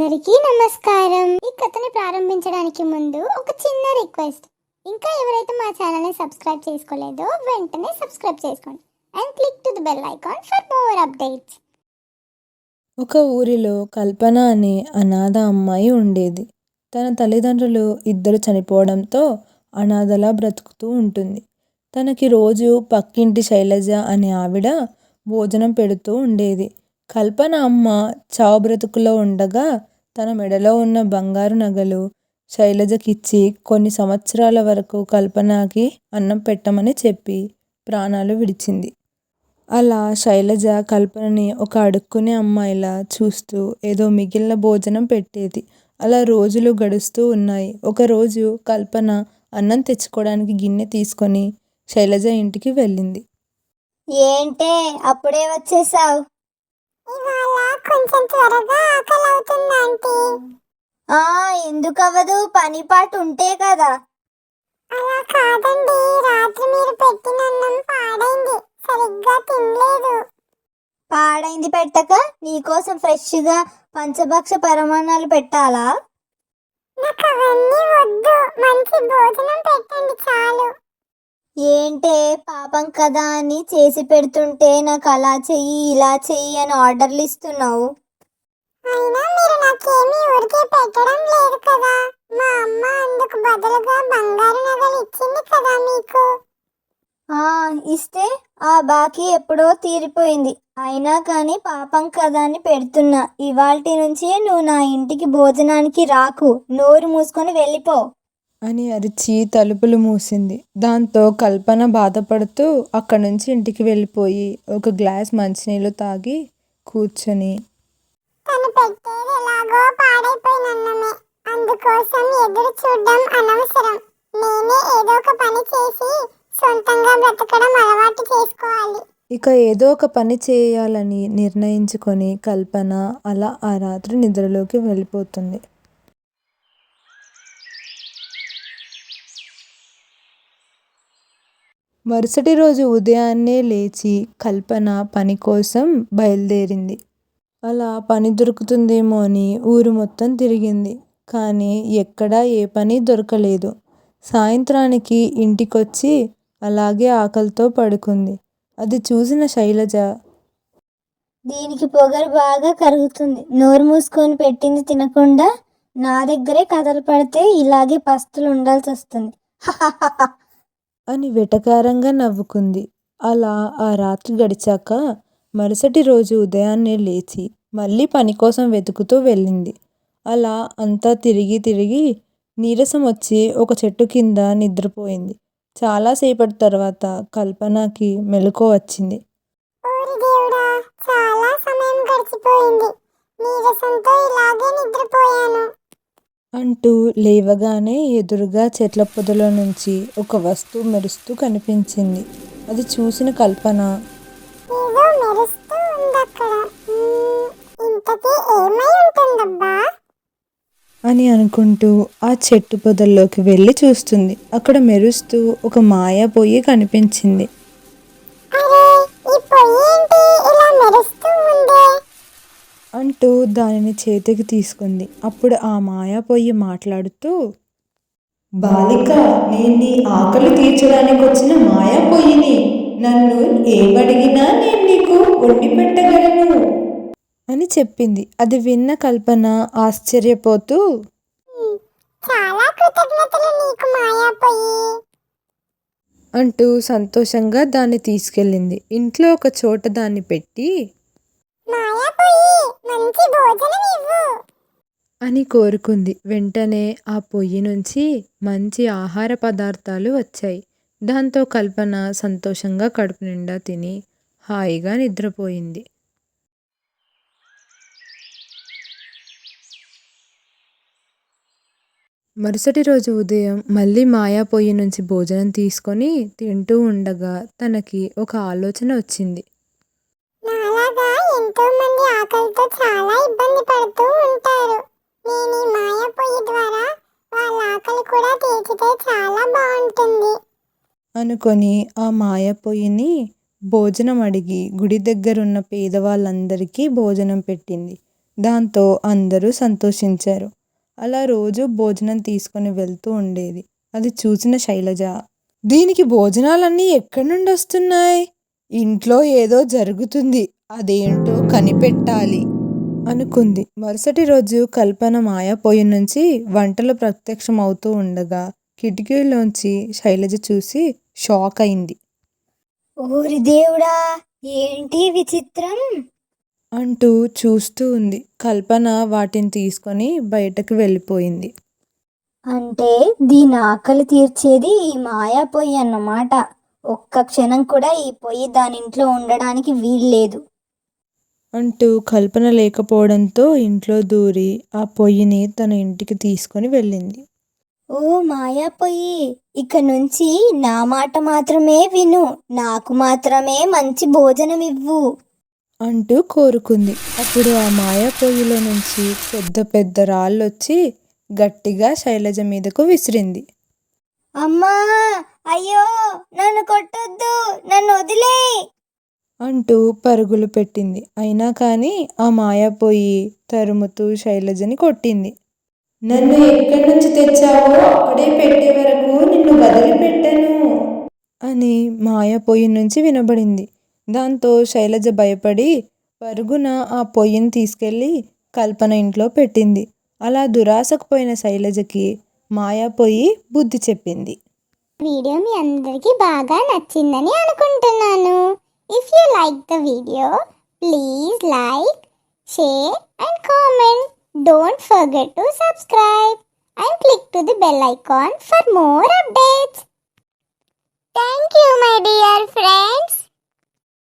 అందరికీ నమస్కారం. ఈ కథని ప్రారంభించడానికి ముందు ఒక చిన్న రిక్వెస్ట్. ఇంకా ఎవరైతే మా ఛానల్ని సబ్స్క్రైబ్ చేసుకోలేదో వెంటనే సబ్స్క్రైబ్ చేసుకోండి. And click to the bell icon for more updates. ఒక ఊరిలో కల్పన అనే అనాథ అమ్మాయి ఉండేది. తన తల్లిదండ్రులు ఇద్దరు చనిపోవడంతో అనాథలా బ్రతుకుతూ ఉంటుంది. తనకి రోజు పక్కింటి శైలజ అనే ఆవిడ భోజనం పెడుతూ ఉండేది. కల్పన అమ్మ చావు బ్రతుకులో ఉండగా తన మెడలో ఉన్న బంగారు నగలు శైలజకిచ్చి కొన్ని సంవత్సరాల వరకు కల్పనకి అన్నం పెట్టమని చెప్పి ప్రాణాలు విడిచింది. అలా శైలజ కల్పనని ఒక అడుక్కునే అమ్మాయిలా చూస్తూ ఏదో మిగిలిన భోజనం పెట్టేది. అలా రోజులు గడుస్తూ ఉన్నాయి. ఒకరోజు కల్పన అన్నం తెచ్చుకోవడానికి గిన్నె తీసుకొని శైలజ ఇంటికి వెళ్ళింది. ఏంటే అప్పుడే వచ్చేసావు? ఇవాళ కొంచెం త్వరగా ఆకలి అవుతుంది ఆంటీ. ఆ ఎందుకు అవ్వదు పని పాటు ఉంటే కదా. అలా కాదండి. రాత్రి మీరు పెట్టిన అన్నం పాడైంది. సరిగ్గా తినలేదు. పాడైంది పెట్టక? నీకోసం ఫ్రెష్గా పంచభక్ష పరమాణాలు పెట్టాలా? నాకు అవన్నీ వద్దు. మంచి భోజనం పెట్టండి చాలు. ఏంటే పాపం కదా అని చేసి పెడుతుంటే నాకు అలా చెయ్యి ఇలా చెయ్యి అని ఆర్డర్లు ఇస్తున్నావు. అయినా మీరు నాకేమీ ఊరికే పెట్టడం లేదు కదా. మా అమ్మ అందుకు బదులుగా బంగారు నగలు ఇచ్చింది కదా మీకు. ఆ ఇస్తే ఆ బాకీ ఎప్పుడో తీరిపోయింది. అయినా కానీ పాపం కదా అని పెడుతున్నా. ఇవాల్టి నుంచి నువ్వు నా ఇంటికి భోజనానికి రాకు. నోరు మూసుకొని వెళ్ళిపో. అని అరిచి తలుపులు మూసింది. దాంతో కల్పన బాధపడుతూ అక్కడి నుంచి ఇంటికి వెళ్ళిపోయి ఒక గ్లాస్ మంచినీళ్ళు తాగి కూర్చొని. తను పెట్టేది ఎలాగో పాడైపోయిన అన్నమే అందుకోసం ఎదురు చూడడం అనవసరం. నేనే ఏదో ఒక పని చేసి సొంతంగా బ్రతకడం అలవాటు చేసుకోవాలి. ఇక ఏదో ఒక పని చేయాలని నిర్ణయించుకొని కల్పన అలా ఆ రాత్రి నిద్రలోకి వెళ్ళిపోతుంది. మరుసటి రోజు ఉదయాన్నే లేచి కల్పన పని కోసం బయలుదేరింది. అలా పని దొరుకుతుందేమో అని ఊరు మొత్తం తిరిగింది. కానీ ఎక్కడా ఏ పని దొరకలేదు. సాయంత్రానికి ఇంటికొచ్చి అలాగే ఆకలితో పడుకుంది. అది చూసిన శైలజ దీనికి పొగరు బాగా కరుగుతుంది. నోరు మూసుకొని పెట్టింది తినకుండా నా దగ్గరే కథలు పడితే ఇలాగే పస్తులు ఉండాల్సి వస్తుంది అని వెటకారంగా నవ్వుకుంది. అలా ఆ రాత్రి గడిచాక మరుసటి రోజు ఉదయాన్నే లేచి మళ్ళీ పని కోసం వెతుకుతూ వెళ్ళింది. అలా అంతా తిరిగి తిరిగి నీరసం వచ్చి ఒక చెట్టు కింద నిద్రపోయింది. చాలాసేపటి తర్వాత కల్పనకి మెలకువ వచ్చింది. చాలా సమయం గడిచిపోయింది. నీరసంతో ఇలాగే నిద్రపోయాను. అంటూ లేవగానే ఎదురుగా చెట్ల పొదలో నుంచి ఒక వస్తువు మెరుస్తూ కనిపించింది. అది చూసిన కల్పన. అని అనుకుంటూ ఆ చెట్టు పొదల్లోకి వెళ్ళి చూస్తుంది. అక్కడ మెరుస్తూ ఒక మాయా పొయ్యి కనిపించింది. అంటూ దానిని చేతికి తీసుకుంది. అప్పుడు ఆ మాయా పొయ్యి మాట్లాడుతూ బాలిక నేను నీ ఆకలి తీర్చడానికి వచ్చిన మాయా పొయ్యిని నన్ను ఏమడిగినా నేను నీకు వండి పెట్టగలను. అని చెప్పింది. అది విన్న కల్పన ఆశ్చర్యపోతూ చాలా కృతజ్ఞతలు నీకు మాయా పొయ్యి. అంటూ సంతోషంగా దాన్ని తీసుకెళ్ళింది. ఇంట్లో ఒక చోట దాన్ని పెట్టి మంచి భోజనం ఇవ్వు అని కోరుకుంది. వెంటనే ఆ పొయ్యి నుంచి మంచి ఆహార పదార్థాలు వచ్చాయి. దాంతో కల్పన సంతోషంగా కడుపు నిండా తిని హాయిగా నిద్రపోయింది. మరుసటి రోజు ఉదయం మళ్ళీ మాయా పొయ్యి నుంచి భోజనం తీసుకొని తింటూ ఉండగా తనకి ఒక ఆలోచన వచ్చింది. నాలాగా ఎంతో మంది ఆకలితో చాలా ఇబ్బంది పడుతూ ఉంటారు. నేను ఈ మాయా పొయ్యి ద్వారా వాళ్ళ ఆకలి కూడా తీర్చితే చాలా బాగుంటుంది. అనుకొని ఆ మాయ పొయ్యిని భోజనం అడిగి గుడి దగ్గరున్న పేదవాళ్ళందరికీ భోజనం పెట్టింది. దాంతో అందరూ సంతోషించారు. అలా రోజు భోజనం తీసుకొని వెళ్తూ ఉండేది. అది చూసిన శైలజ దీనికి భోజనాలన్నీ ఎక్కడి నుండి వస్తున్నాయి ఇంట్లో ఏదో జరుగుతుంది. అదేంటో కనిపెట్టాలి. అనుకుంది. మరుసటి రోజు కల్పన మాయాపోయి నుంచి వంటలు ప్రత్యక్షం అవుతూ ఉండగా కిటికీలోంచి శైలజ చూసి షాక్ అయింది. ఓరి దేవుడా ఏంటి విచిత్రం? అంటూ చూస్తూ ఉంది. కల్పన వాటిని తీసుకొని బయటకు వెళ్ళిపోయింది. అంటే దీని ఆకలి తీర్చేది ఈ మాయా పొయ్యి అన్నమాట. ఒక్క క్షణం కూడా ఈ పొయ్యి దాని ఇంట్లో ఉండడానికి వీల్లేదు. అంటూ కల్పన లేకపోవడంతో ఇంట్లో దూరి ఆ పొయ్యిని తన ఇంటికి తీసుకొని వెళ్ళింది. ఓ మాయా పొయ్యి ఇక నుంచి నా మాట మాత్రమే విను నాకు మాత్రమే మంచి భోజనం ఇవ్వు అంటూ కోరుకుంది. అప్పుడు ఆ మాయా పొయ్యిలో నుంచి పెద్ద పెద్ద రాళ్ళొచ్చి గట్టిగా శైలజ మీదకు విసిరింది. అమ్మా అయ్యో నన్ను కొట్టొద్దు నన్ను వదిలే. అంటూ పరుగులు పెట్టింది. అయినా కానీ ఆ మాయాపోయి తరుముతూ శైలజని కొట్టింది. నన్ను ఎక్కడి నుంచి తెచ్చావో అక్కడే పెట్టే వరకు నిన్ను వదిలిపెట్టను. అని మాయ పొయ్యి నుంచి వినబడింది. దాంతో శైలజ భయపడి పరుగున ఆ పొయ్యిని తీసుకెళ్ళి కల్పన ఇంట్లో పెట్టింది. అలా దురాశకు పోయిన శైలజకి మాయా పొయ్యి బుద్ధి చెప్పింది. వీడియో మీ అందరికీ బాగా నచ్చిందని అనుకుంటున్నాను. If you like the video, please like, share and comment. Don't forget to subscribe and click to the bell icon for more updates. Thank you my dear friends.